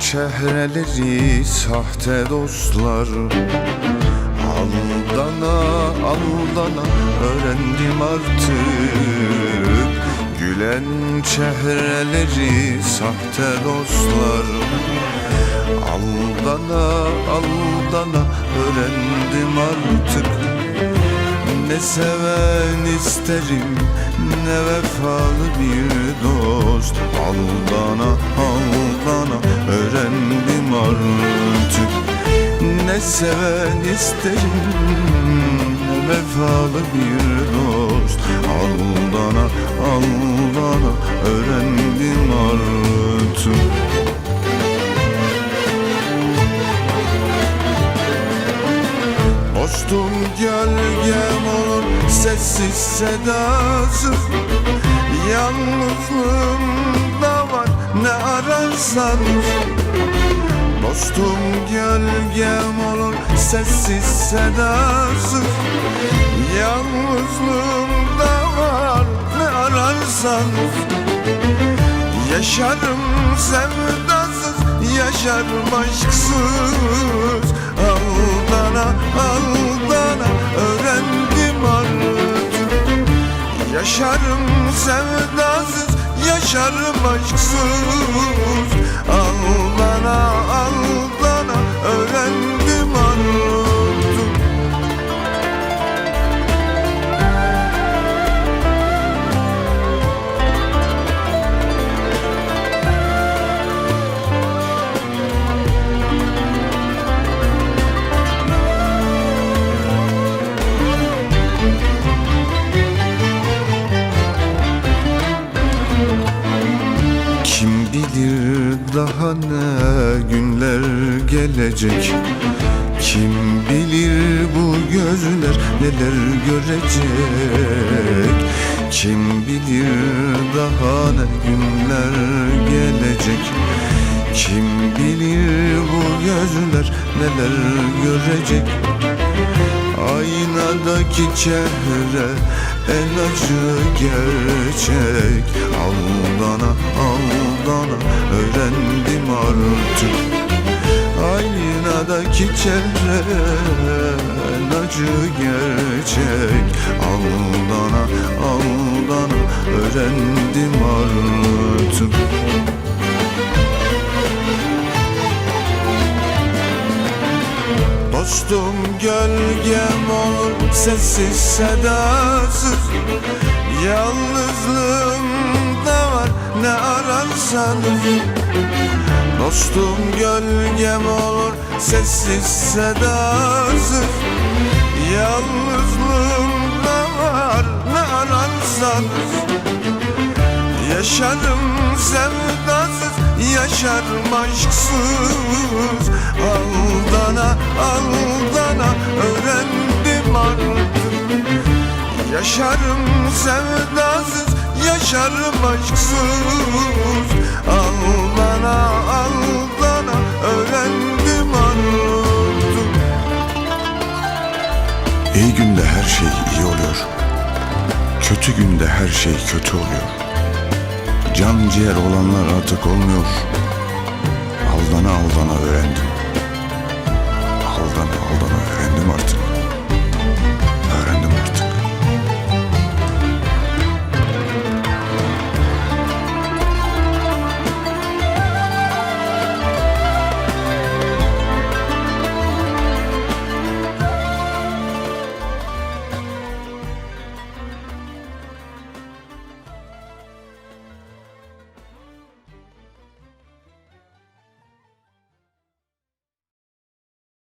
çehreleri sahte dostlar. Aldana aldana öğrendim artık. Gülen çehreleri sahte dostlar. Aldana aldana öğrendim artık. Ne seven isterim ne vefalı bir dost. Aldana seven isterim vefalı bir dost Aldana aldana öğrendim artık. Dostum gölgem olur sessiz sedasız. Yalnızlığımda var ne ararsan Dostum gölgem olur sessiz sedasız. Yalnızlığımda var ne ararsan Yaşarım sevdasız, yaşarım aşksız. Aldana, aldana öğrendim artık. Yaşarım sevdasız, yaşarım aşksız bilir daha ne günler gelecek. Kim bilir bu gözler neler görecek? Kim bilir daha ne günler gelecek? Kim bilir bu gözler neler görecek? Aynadaki çehre en acı gerçek. Aldana aldana öğrendim artık. Aynadaki çehre acı gerçek. Aldana aldana öğrendim artık. Dostum gölgem olur sessiz sedasız. Yalnızlığımda var ne ararsanız Dostum gölgem olur sessiz sedasız. Yalnızlığımda var ne ararsanız Yaşarım sevdasız, yaşarım aşksız. Aldana, aldana öğrendim artık. Yaşarım sevdasız, yaşarım aşksız Aldana, aldana öğrendim artık İyi günde her şey iyi oluyor. Kötü günde her şey kötü oluyor. Can ciğer olanlar artık olmuyor. Aldana aldana öğrendim.